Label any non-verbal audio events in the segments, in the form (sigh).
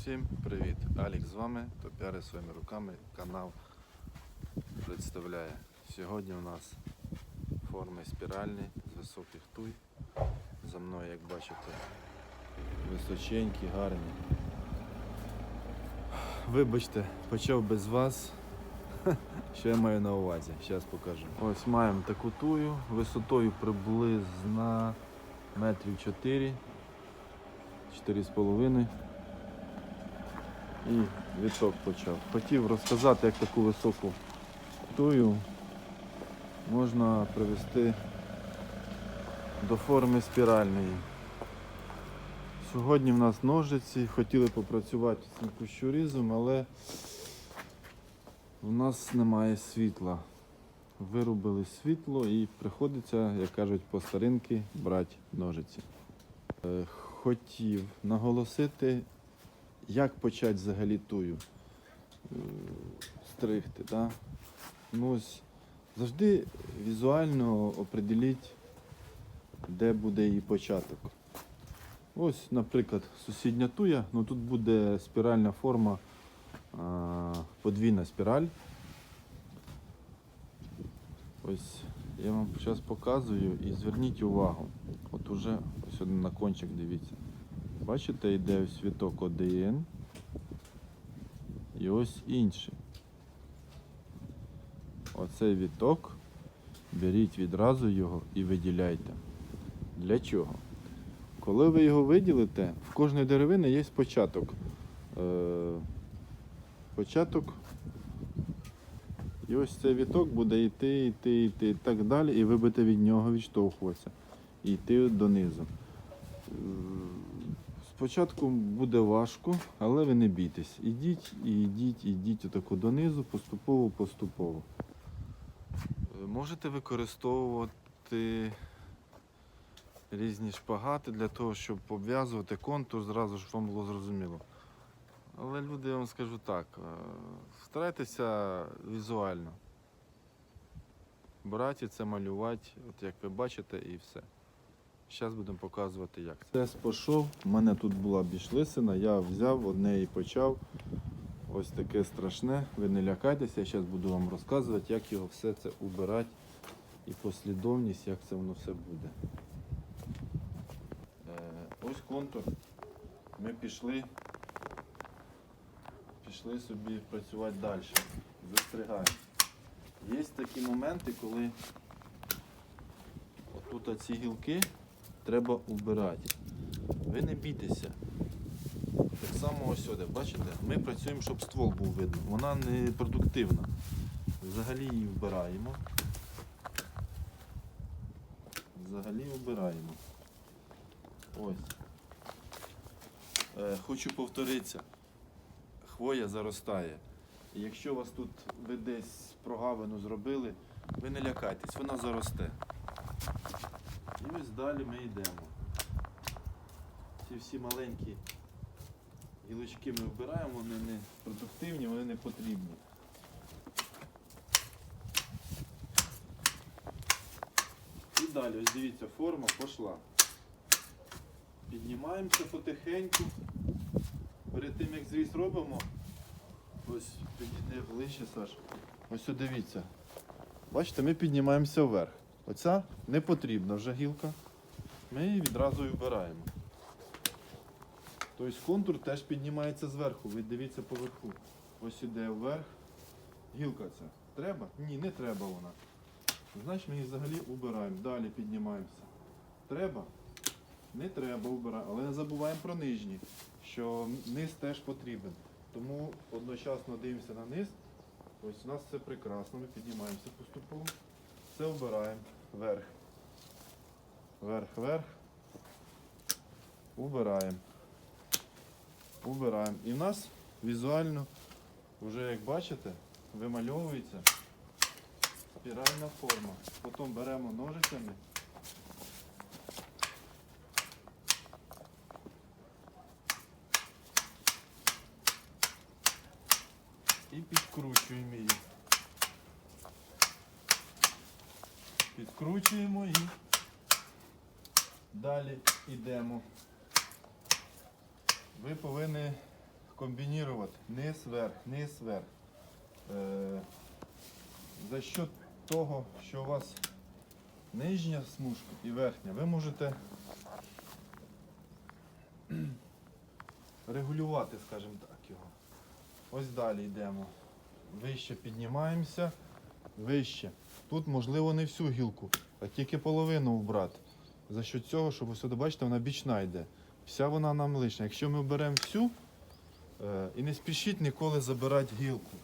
Всім привіт! Алік з вами, топіари своїми руками, канал представляє. Сьогодні у нас форми спіральні з високих туй. За мною, як бачите, височенькі, гарні. Вибачте, почав без вас. (laughs) Що я маю на увазі? Зараз покажу. Ось маємо таку тую висотою приблизно метрів 4, 4,5 і віток почав. Хотів розказати, як таку високу тую можна привести до форми спіральної. Сьогодні в нас ножиці, хотіли попрацювати з цим кущурізом, але у нас немає світла. Вирубили світло і приходиться, як кажуть, по старинки брати ножиці. Е, Хотів наголосити, як почати взагалі тую е, стригти. Да? Ну, ось, завжди візуально определіть, де буде її початок. Ось, наприклад, сусідня туя, ну тут буде спіральна форма, подвійна спіраль. Ось я вам зараз показую і зверніть увагу. От уже ось на кончик дивіться. Бачите, йде ось віток один і ось інший. Оцей віток, беріть відразу його і виділяйте. Для чого? Коли ви його виділите, в кожної деревини є початок. Е, початок. І ось цей віток буде йти, йти, йти і так далі, і ви будете від нього відштовхуватися. І йти донизу. Спочатку буде важко, але ви не бійтесь. Ідіть, і йдіть, ідіть отаку донизу, поступово, поступово. Е, Можете використовувати різні шпагати для того, щоб обв'язувати контур, зразу ж вам було зрозуміло. Але люди, я вам скажу так, е, старайтеся візуально. Брати це малювати, от як ви бачите, і все. Зараз будемо показувати, як. Тест пішов, у мене тут була бішлисина, я взяв одне і почав. Ось таке страшне. Ви не лякайтеся, я зараз буду вам розказувати, як його все це убирати і послідовність, як це воно все буде. Е, ось контур. Ми пішли, пішли собі працювати далі. Застрягаємо. Є такі моменти, коли отут ці гілки треба убирати. Ви не бійтеся. Так само ось сюди, бачите? Ми працюємо, щоб ствол був видно. Вона не продуктивна. Взагалі її вбираємо. Взагалі вбираємо. Ось. Е, хочу повторитися. Хвоя заростає. Якщо у вас тут ви десь прогавину зробили, ви не лякайтесь, вона заросте. І ось далі ми йдемо. Ці всі маленькі гілочки ми вбираємо, вони не продуктивні, вони не потрібні. І далі, ось дивіться, форма пішла. Піднімаємося потихеньку. Перед тим як зріз робимо, ось підійде ближче, Саш. Ось дивіться. Бачите, ми піднімаємося вверх. Оця не потрібна вже гілка. Ми її відразу і вбираємо. Тобто контур теж піднімається зверху. Ви дивіться поверху. Ось іде вверх. Гілка ця. Треба? Ні, не треба вона. Значить ми її взагалі убираємо. Далі піднімаємося. Треба? Не треба убирати. Але не забуваємо про нижні, що низ теж потрібен. Тому одночасно дивимося на низ. Ось у нас все прекрасно, ми піднімаємося поступово. Все обираємо. Вверх. Вверх, вверх. Убираємо. Убираємо. І в нас візуально, вже як бачите, вимальовується спіральна форма. Потім беремо ножицями. І підкручуємо її. Підкручуємо і далі йдемо. Ви повинні комбінувати низ вверх, низ вверх. Е, за счет того, що у вас нижня смужка і верхня, ви можете (clears throat) регулювати, скажімо так, його. Ось далі йдемо. Вище піднімаємося, вище. Тут можливо не всю гілку, а тільки половину вбрати. За що цього, щоб сюди бачите, вона бічна йде. Вся вона нам лишня. Якщо ми беремо всю е, і не спішіть ніколи забирати гілку.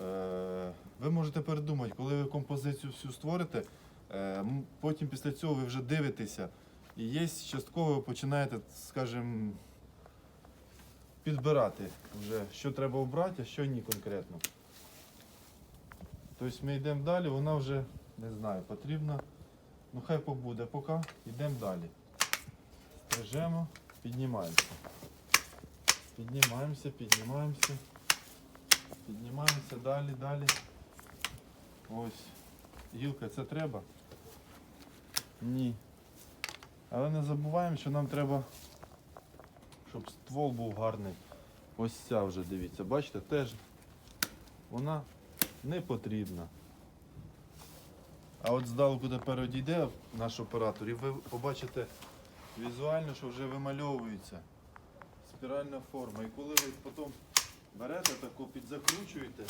Е, ви можете передумати, коли ви композицію всю створите, е, потім після цього ви вже дивитеся. І є частково ви починаєте, скажімо, підбирати вже, що треба обрати, а що ні конкретно. Тобто ми йдемо далі, вона вже, не знаю, потрібна. Ну хай побуде поки, йдемо далі. Стрижемо, піднімаємося. Піднімаємося, піднімаємося. Піднімаємося далі, далі. Ось. Гілка, це треба? Ні. Але не забуваємо, що нам треба, щоб ствол був гарний. Ось ця вже, дивіться, бачите, теж вона не потрібна. А от здалеку тепер одійде наш оператор, і ви побачите візуально, що вже вимальовується спіральна форма. І коли ви потім берете таку, підзакручуєте,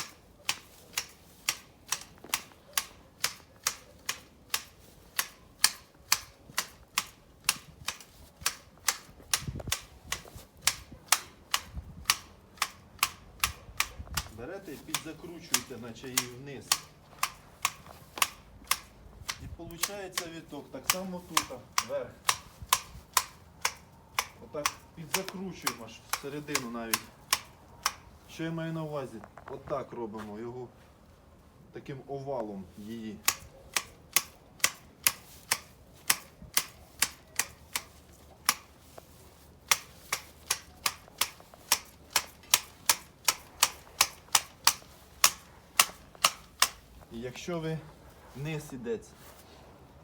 підзакручуєте, наче її вниз. І виходить віток, так само тут, вверх. Отак підзакручуємо аж всередину навіть. Що я маю на увазі? Отак робимо його таким овалом її. І якщо ви вниз ідеться,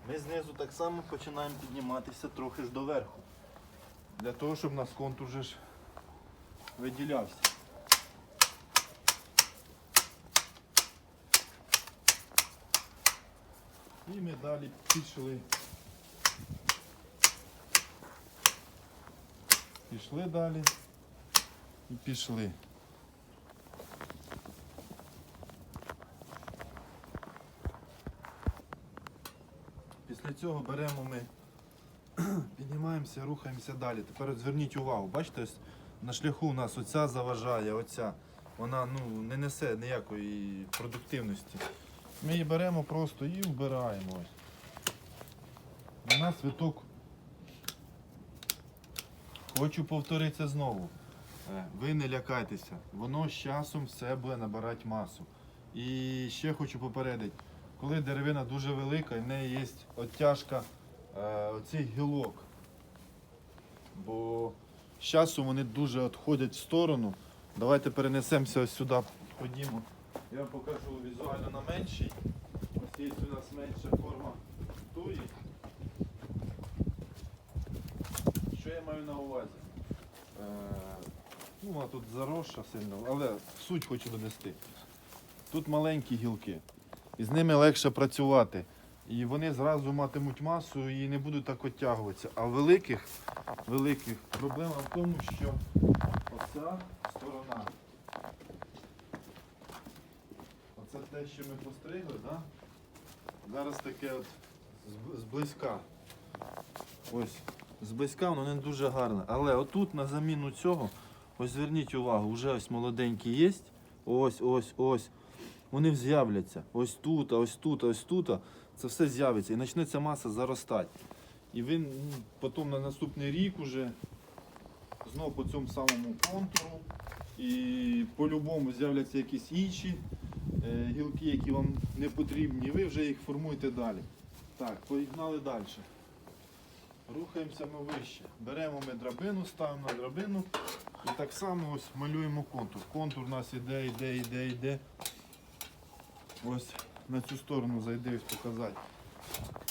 ми знизу так само починаємо підніматися трохи ж доверху. Для того, щоб нас контур же ж виділявся. І ми далі пішли. Пішли далі і пішли. Після цього беремо ми, (clears throat) піднімаємося, рухаємося далі. Тепер зверніть увагу, бачите, на шляху у нас оця заважає, оця. Вона ну, не несе ніякої продуктивності. Ми її беремо просто і вбираємо. У нас виток. Хочу повторитися знову. Е, Ви не лякайтеся, воно з часом все буде набирати масу. І ще хочу попередити, коли деревина дуже велика, і в неї є оттяжка е, оцих гілок. Бо з часом вони дуже відходять в сторону. Давайте перенесемося ось сюди, ходімо. Я вам покажу візуально на меншій. Ось є у нас менша форма туї. Що я маю на увазі? Е, ну, вона тут заросша сильно, але суть хочу донести. Тут маленькі гілки, і з ними легше працювати. І вони зразу матимуть масу і не будуть так оттягуватися. А великих, великих проблема в тому, що оця сторона. Оце те, що ми постригли, да? зараз таке от зблизька. Ось, зблизька воно не дуже гарне. Але отут на заміну цього, ось зверніть увагу, вже ось молоденькі є. Ось, ось, ось. Вони з'являться. Ось тут, ось тут, ось тут. Це все з'явиться і почнеться маса заростати. І ну, потім на наступний рік уже знову по цьому самому контуру. І по-любому з'являться якісь інші е, гілки, які вам не потрібні, ви вже їх формуєте далі. Так, поігнали далі. Рухаємося ми вище. Беремо ми драбину, ставимо на драбину і так само ось малюємо контур. Контур у нас іде, іде, іде, іде. Ось на цю сторону зайди ось показати.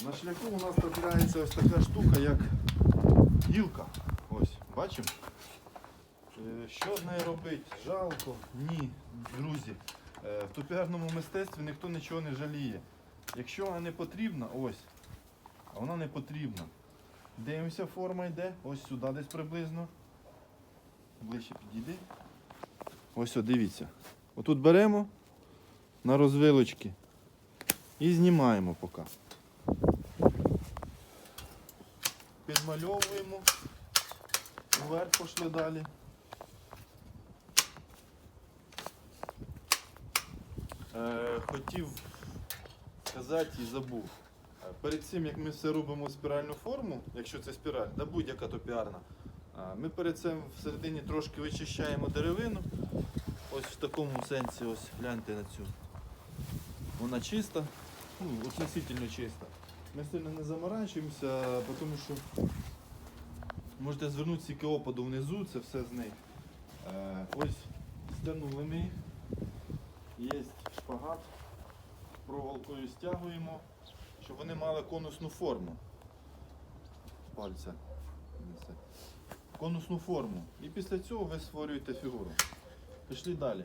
На шляху у нас трапляється ось така штука, як гілка. Ось, бачимо? Е, Що з нею робити? Жалко? Ні, друзі. Е, В топіарному мистецтві ніхто нічого не жаліє. Якщо вона не потрібна, ось. А вона не потрібна. Дивимося, форма йде. Ось сюди десь приблизно. Ближче підійди. Ось, о, дивіться. Отут беремо на розвилочки і знімаємо поки. Підмальовуємо. Вверх пішли далі. Е, хотів сказати і забув. Е, Перед цим, як ми все робимо спіральну форму, якщо це спіраль, да будь-яка то піарна, а, ми перед цим всередині трошки вичищаємо деревину. Ось в такому сенсі, ось гляньте на цю. Вона чиста, ну, относительно чиста. Ми сильно не заморачуємося, тому що можете звернути стільки опаду внизу, це все з них. Е, ось стягнули ми. Є шпагат. Проволокою стягуємо, щоб вони мали конусну форму. Пальця. Конусну форму. І після цього ви створюєте фігуру. Пішли далі.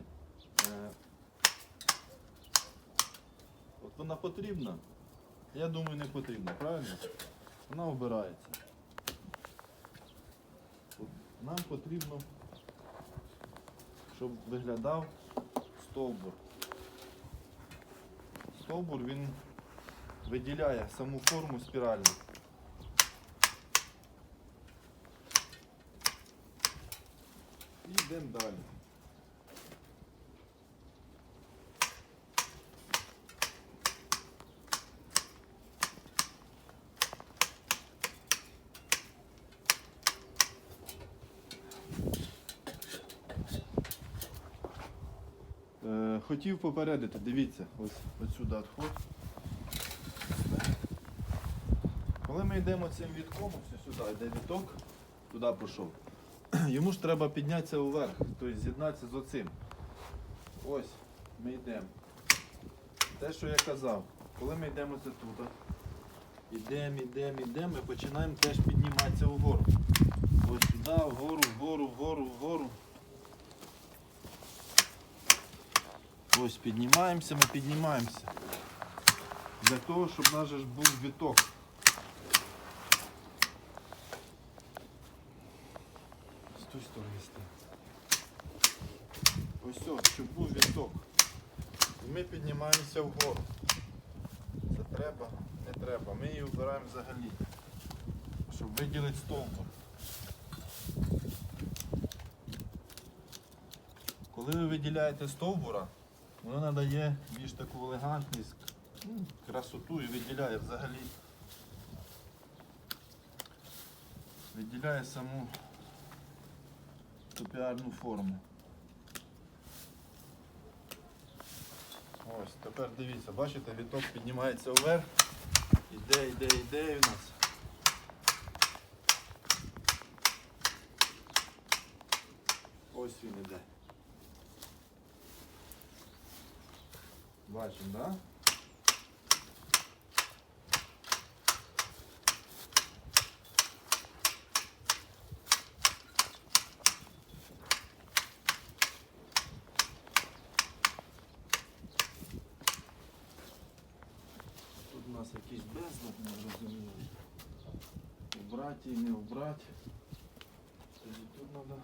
Вона потрібна. Я думаю, не потрібна, правильно? Вона обирається. Нам потрібно, щоб виглядав стовбур. Стовбур він виділяє саму форму спіральну. І йдемо далі. Е, хотів попередити, дивіться, ось ось сюди. Коли ми йдемо цим вітком, ось сюди йде віток, туди пішов. (clears throat) Йому ж треба піднятися вверх, тобто з'єднатися з оцим. Ось, ми йдемо. Те, що я казав, коли ми йдемо це туди, йдемо, йдемо, йдемо, ми починаємо теж підніматися вгору. Ось сюди, вгору, вгору, вгору, вгору. Ось піднімаємося, ми піднімаємося. Для того, щоб наш був віток. З тої сторони. Ось о, щоб був віток. І ми піднімаємося вгору. Це треба, не треба. Ми її вбираємо взагалі. Щоб виділити стовбур. Коли ви виділяєте стовбура, воно надає більш таку елегантність, ну, красоту і виділяє взагалі. Виділяє саму топіарну форму. Ось, тепер дивіться, бачите, віток піднімається вверх. Іде, іде, іде в нас. Ось він іде. Бачимо, так? Да? У нас якийсь безлад, не розумію. Вбрати і не вбрати. Тоді тут треба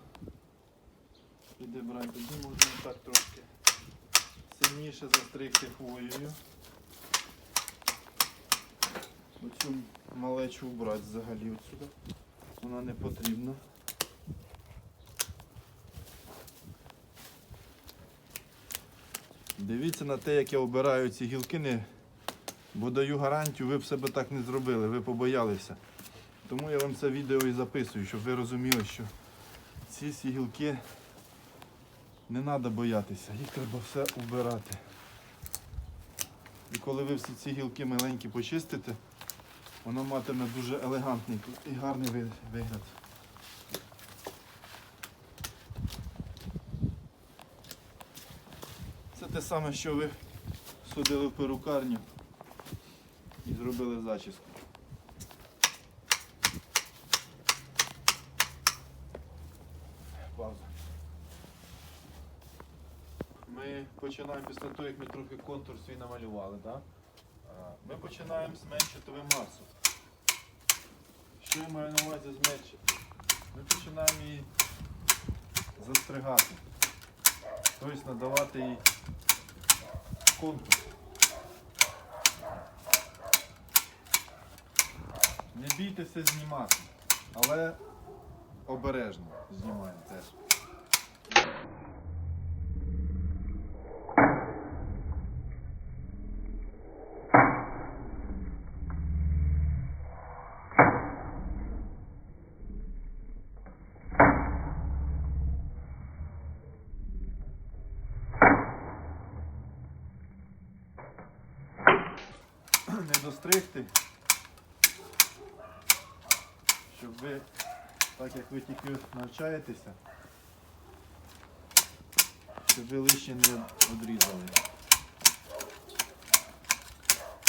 підібрати. Тоді можна так трошки сильніше застригти хвоєю. Оцю малечу вбрати взагалі отсюди. Вона не потрібна. Дивіться на те, як я обираю ці гілки, бо даю гарантію, ви б себе так не зробили, ви побоялися. Тому я вам це відео і записую, щоб ви розуміли, що ці всі гілки не треба боятися, їх треба все убирати. І коли ви всі ці гілки маленькі почистите, воно матиме дуже елегантний і гарний вигляд. Це те саме, що ви сходили в перукарню і зробили зачіску. Пауза. ми починаємо після того, як ми трохи контур свій намалювали, да? Ми починаємо зменшити масу. Що я маю на увазі зменшити? Ми починаємо її застригати. Тобто надавати їй контур. Не бійтеся знімати, але обережно знімаємо теж. Не щоб ви, так як ви тільки навчаєтеся, щоб ви лише не одрізали.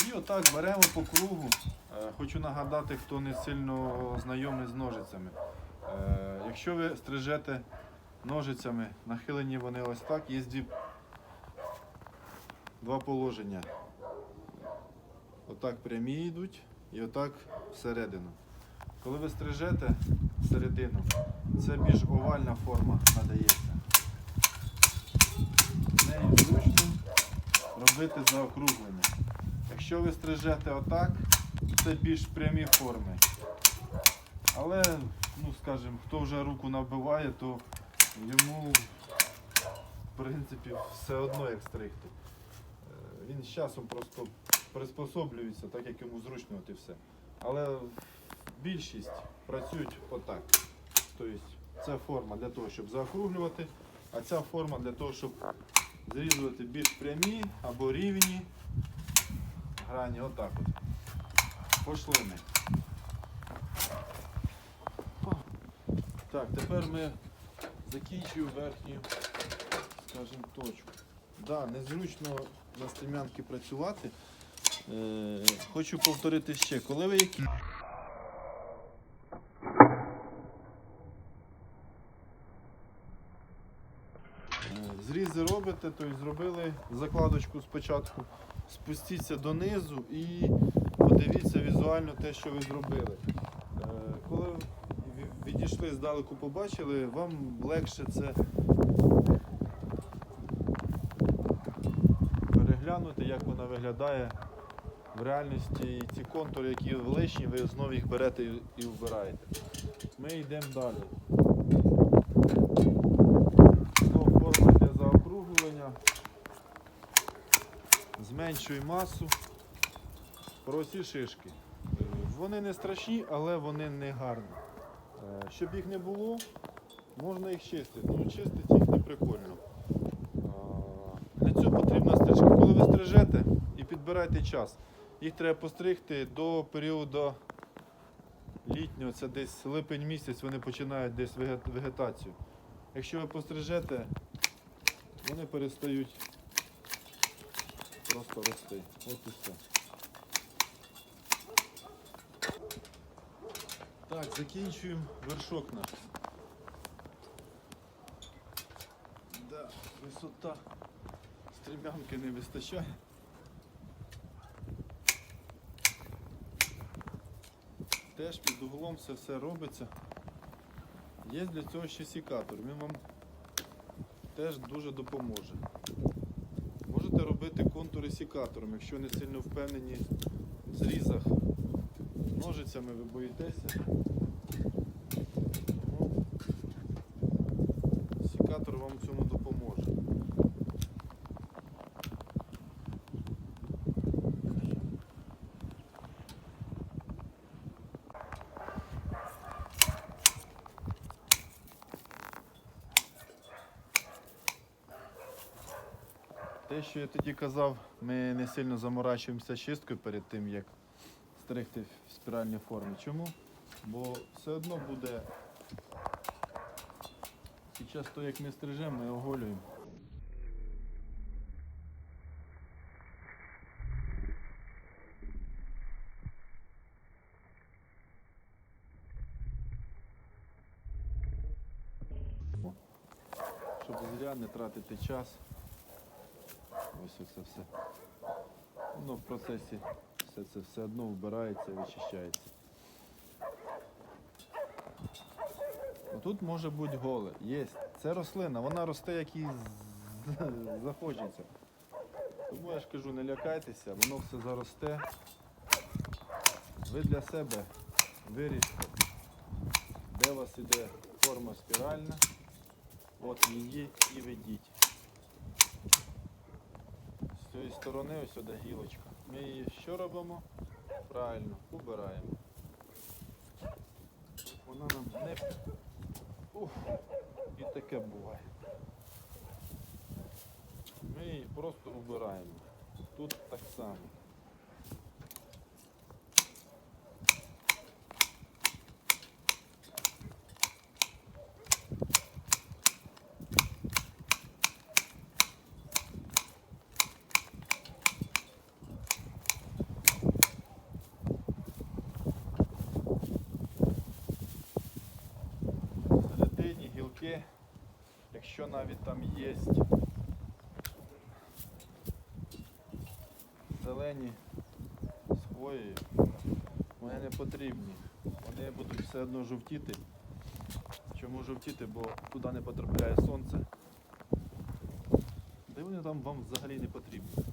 І отак беремо по кругу. Е, Хочу нагадати, хто не сильно знайомий з ножицями. Е, Якщо ви стрижете ножицями, нахилені вони ось так, є два положення. Отак прямі йдуть і отак всередину. Коли ви стрижете всередину, це більш овальна форма надається. Нею зручно робити заокруглення. Якщо ви стрижете отак, це більш прямі форми. Але, ну скажімо, хто вже руку набиває, то йому в принципі все одно як стригти. Е, Він з часом просто приспособлюється, так як йому зручно і все. Але більшість працюють отак. Тобто це форма для того, щоб заокруглювати, а ця форма для того, щоб зрізувати більш прямі або рівні грані. Отак от. Пошли ми. Так, тепер ми закінчуємо верхню, скажімо, точку. Да, незручно на стрімянки працювати. Е, хочу повторити ще, коли ви які. Е, Зрізи робите, тобто зробили закладочку спочатку, спустіться донизу і подивіться візуально те, що ви зробили. Е, Коли ві- відійшли здалеку, побачили, вам легше це переглянути, як вона виглядає в реальності. Ці контури, які лишні, ви знову їх берете і- вбираєте. Ми йдемо далі. Знову форма йде заокруглення. Зменшуй масу. Просі шишки. Е, Вони не страшні, але вони не гарні. Е, Щоб їх не було, можна їх чистити. Ну, чистити їх не прикольно. Для цього потрібна стрижка. Коли ви стрижете і підбирайте час, їх треба постригти до періоду літнього, це десь липень місяць, вони починають десь вегетацію. Якщо ви пострижете, вони перестають просто рости. От і все. Так, закінчуємо вершок наш. Да, висота стрімянки не вистачає. Теж під углом все все робиться. Є для цього ще сікатор. Він вам теж дуже допоможе. Можете робити контури сікатором, якщо не сильно впевнені в зрізах. Ножицями ви боїтеся. Тому Сікатор вам в цьому допоможе. Те, що я тоді казав, ми не сильно заморачуємося чисткою перед тим, як стригти в спіральній формі. Чому? Бо все одно буде під час того, як ми стрижемо, ми оголюємо. Щоб зря не тратити час. Ось це все. Воно в процесі все це все одно вбирається і вичищається. Тут може бути голе. Є. Це рослина, вона росте, як їй захочеться. Тому я ж кажу, не лякайтеся, воно все заросте. Ви для себе вирішите, де у вас іде форма спіральна. От її і ведіть. Цієї сторони ось сюди гілочка. Ми її що робимо? Правильно, убираємо. Вона нам не. Ух, і таке буває. Ми її просто убираємо. Тут так само. Якщо навіть там є зелені з вони не потрібні. Вони будуть все одно жовтіти. Чому жовтіти? Бо туди не потрапляє сонце. Де вони там вам взагалі не потрібні.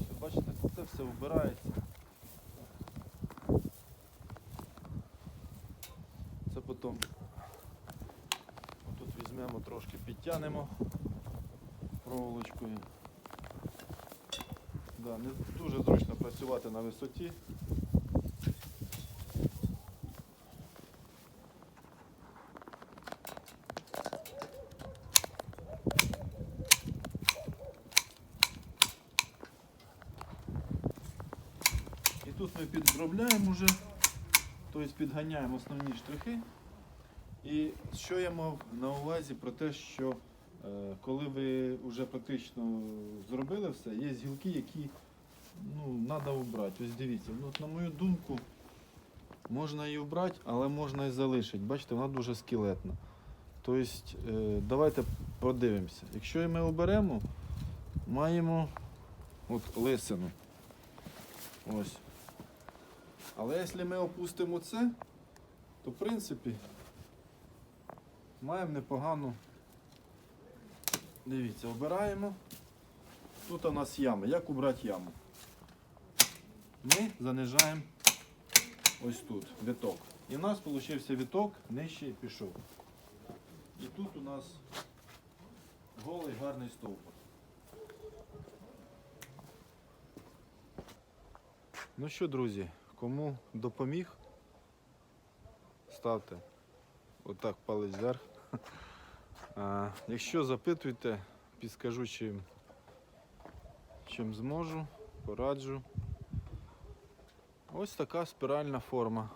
Ось, бачите, це все вбирається. Це потім трошки підтягнемо проволочкою. Да, не дуже зручно працювати на висоті. І тут ми підробляємо вже, тобто підганяємо основні штрихи. І що я мав на увазі про те, що е, коли ви вже практично зробили все, є гілки, які ну, треба вбрати. Ось дивіться, ну, от, на мою думку, можна її вбрати, але можна і залишити. Бачите, вона дуже скелетна. Тобто, е, давайте подивимося. Якщо ми оберемо, маємо от лисину. Ось. Але якщо ми опустимо це, то в принципі маємо непогану. Дивіться, обираємо. Тут у нас яма. Як убрати яму? Ми занижаємо ось тут віток. І у нас вийшов віток, нижче пішов. І тут у нас голий гарний стовпор. Ну що, друзі, кому допоміг, ставте отак палець вверх. Якщо запитуєте, підскажу, чим, чим зможу, пораджу. Ось така спіральна форма.